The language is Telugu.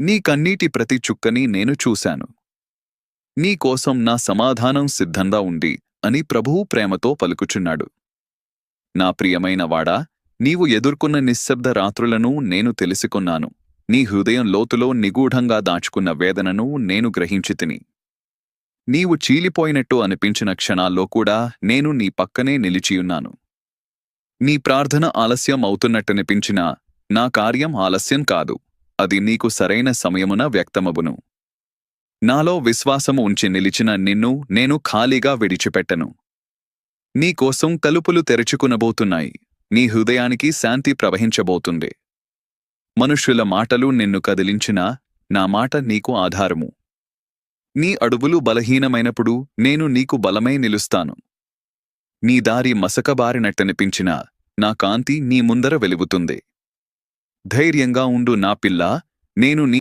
నీ కన్నీటి ప్రతి చుక్కని నేను చూశాను. నీకోసం నా సమాధానం సిద్ధంగా ఉంది అని ప్రభువు ప్రేమతో పలుకుచున్నాడు. నా ప్రియమైన వాడా నీవు ఎదుర్కొన్న నిశ్శబ్ద రాత్రులను నేను తెలుసుకున్నాను. నీ హృదయం లోతులో నిగూఢంగా దాచుకున్న వేదనను నేను గ్రహించితిని నీవు చీలిపోయినట్టు అనిపించిన క్షణాల్లో కూడా నేను నీ పక్కనే నిలిచియున్నాను. నీ ప్రార్థన ఆలస్యం అవుతున్నట్టనిపించినా నా కార్యం ఆలస్యం కాదు. అది నీకు సరైన సమయమున వ్యక్తమగును. నాలో విశ్వాసము ఉంచి నిలిచిన నిన్ను నేను ఖాళీగా విడిచిపెట్టను. నీకోసం కలుపులు తెరుచుకునబోతున్నాయి. నీ హృదయానికి శాంతి ప్రవహించబోతుంది. మనుష్యుల మాటలు నిన్ను కదిలించినా నా మాట నీకు ఆధారము. నీ అడుగులు బలహీనమైనప్పుడు నేను నీకు బలమై నిలుస్తాను. నీ దారి మసకబారినట్టనిపించినా నా కాంతి నీ ముందర వెలుగుతుంది. ధైర్యంగా ఉండు నా పిల్ల నేను నీ